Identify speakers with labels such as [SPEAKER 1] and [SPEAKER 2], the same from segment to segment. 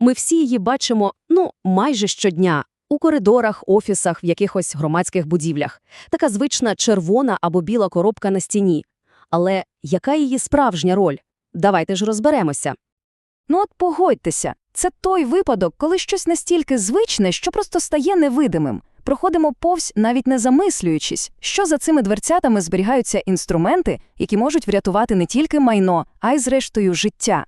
[SPEAKER 1] Ми всі її бачимо, ну, майже щодня. У коридорах, офісах, в якихось громадських будівлях. Така звична червона або біла коробка на стіні. Але яка її справжня роль? Давайте ж розберемося.
[SPEAKER 2] Ну от погодьтеся, це той випадок, коли щось настільки звичне, що просто стає невидимим. Проходимо повз, навіть не замислюючись, що за цими дверцятами зберігаються інструменти, які можуть врятувати не тільки майно, а й зрештою життя.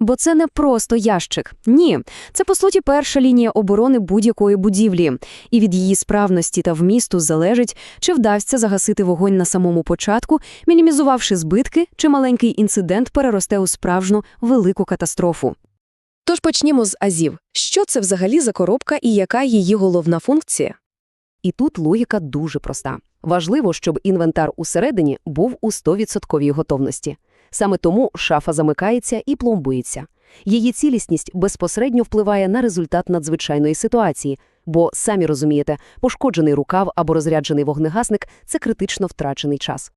[SPEAKER 1] Бо це не просто ящик. Ні, це, по суті, перша лінія оборони будь-якої будівлі. І від її справності та вмісту залежить, чи вдасться загасити вогонь на самому початку, мінімізувавши збитки, чи маленький інцидент переросте у справжню велику катастрофу. Тож почнімо з азів. Що це взагалі за коробка і яка її головна функція? І тут логіка дуже проста. Важливо, щоб інвентар усередині був у 100% готовності. Саме тому шафа замикається і пломбується. Її цілісність безпосередньо впливає на результат надзвичайної ситуації, бо, самі розумієте, пошкоджений рукав або розряджений вогнегасник – це критично втрачений час.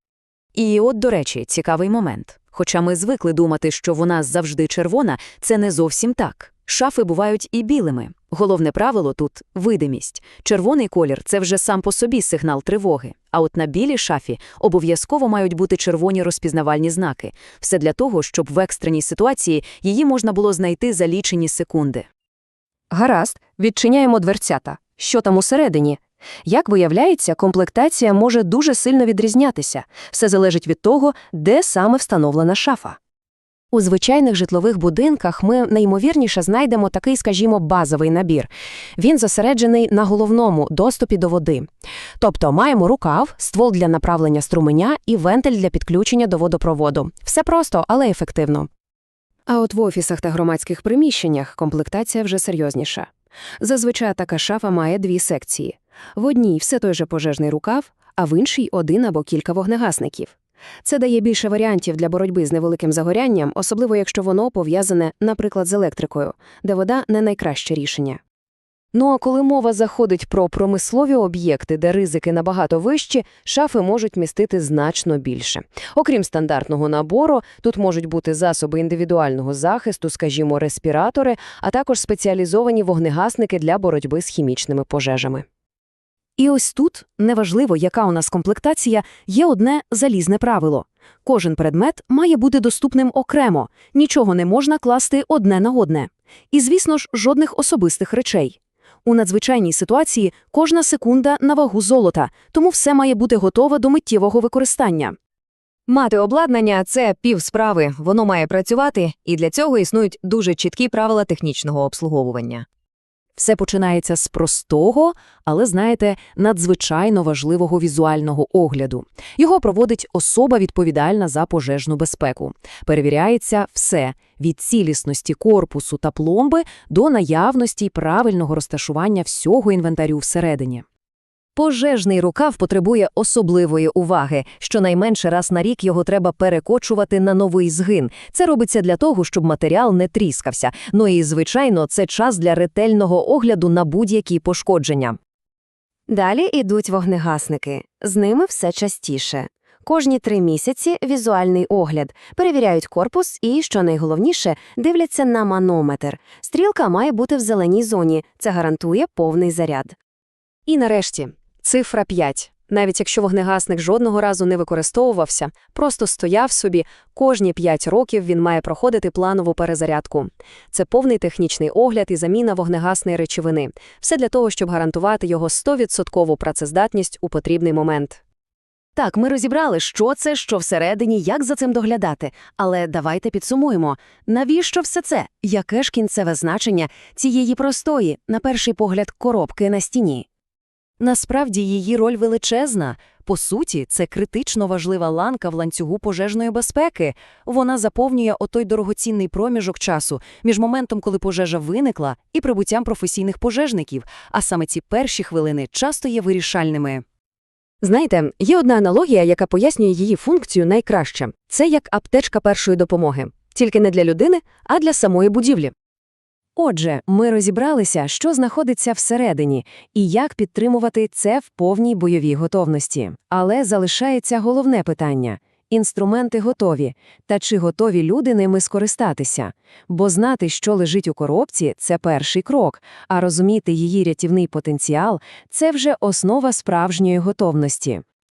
[SPEAKER 3] І от, до речі, цікавий момент. Хоча ми звикли думати, що вона завжди червона, це не зовсім так. Шафи бувають і білими. Головне правило тут – видимість. Червоний колір – це вже сам по собі сигнал тривоги. А от на білій шафі обов'язково мають бути червоні розпізнавальні знаки. Все для того, щоб в екстреній ситуації її можна було знайти за лічені секунди.
[SPEAKER 1] Гаразд, відчиняємо дверцята. Що там усередині? Як виявляється, комплектація може дуже сильно відрізнятися. Все залежить від того, де саме встановлена шафа. У звичайних житлових будинках ми найімовірніше знайдемо такий, скажімо, базовий набір. Він зосереджений на головному доступі до води. Тобто маємо рукав, ствол для направлення струменя і вентиль для підключення до водопроводу. Все просто, але ефективно. А от в офісах та громадських приміщеннях комплектація вже серйозніша. Зазвичай така шафа має дві секції. В одній все той же пожежний рукав, а в іншій один або кілька вогнегасників. Це дає більше варіантів для боротьби з невеликим загорянням, особливо якщо воно пов'язане, наприклад, з електрикою, де вода не найкраще рішення. Ну а коли мова заходить про промислові об'єкти, де ризики набагато вищі, шафи можуть містити значно більше. Окрім стандартного набору, тут можуть бути засоби індивідуального захисту, скажімо, респіратори, а також спеціалізовані вогнегасники для боротьби з хімічними пожежами. І ось тут, неважливо, яка у нас комплектація, є одне залізне правило. Кожен предмет має бути доступним окремо, нічого не можна класти одне на одне. І, звісно ж, жодних особистих речей. У надзвичайній ситуації кожна секунда на вагу золота, тому все має бути готове до миттєвого використання.
[SPEAKER 2] Мати обладнання це півсправи, воно має працювати, і для цього існують дуже чіткі правила технічного обслуговування.
[SPEAKER 1] Все починається з простого, але, знаєте, надзвичайно важливого візуального огляду. Його проводить особа, відповідальна за пожежну безпеку. Перевіряється все – від цілісності корпусу та пломби до наявності й правильного розташування всього інвентарю всередині.
[SPEAKER 2] Пожежний рукав потребує особливої уваги. Щонайменше раз на рік його треба перекочувати на новий згин. Це робиться для того, щоб матеріал не тріскався. Ну і, звичайно, це час для ретельного огляду на будь-які пошкодження.
[SPEAKER 4] Далі йдуть вогнегасники. З ними все частіше. Кожні три місяці візуальний огляд, перевіряють корпус і, що найголовніше, дивляться на манометр. Стрілка має бути в зеленій зоні, це гарантує повний заряд.
[SPEAKER 1] І нарешті, цифра 5. Навіть якщо вогнегасник жодного разу не використовувався, просто стояв собі, кожні 5 років він має проходити планову перезарядку. Це повний технічний огляд і заміна вогнегасної речовини. Все для того, щоб гарантувати його 100% працездатність у потрібний момент. Так, ми розібрали, що це, що всередині, як за цим доглядати. Але давайте підсумуємо. Навіщо все це? Яке ж кінцеве значення цієї простої, на перший погляд, коробки на стіні? Насправді її роль величезна. По суті, це критично важлива ланка в ланцюгу пожежної безпеки. Вона заповнює отой дорогоцінний проміжок часу між моментом, коли пожежа виникла, і прибуттям професійних пожежників, а саме ці перші хвилини часто є вирішальними. Знаєте, є одна аналогія, яка пояснює її функцію найкраще. Це як аптечка першої допомоги. Тільки не для людини, а для самої будівлі. Отже, ми розібралися, що знаходиться всередині, і як підтримувати це в повній бойовій готовності. Але залишається головне питання – Інструменти готові. Та чи готові люди ними скористатися? Бо знати, що лежить у коробці – це перший крок, а розуміти її рятівний потенціал – це вже основа справжньої готовності.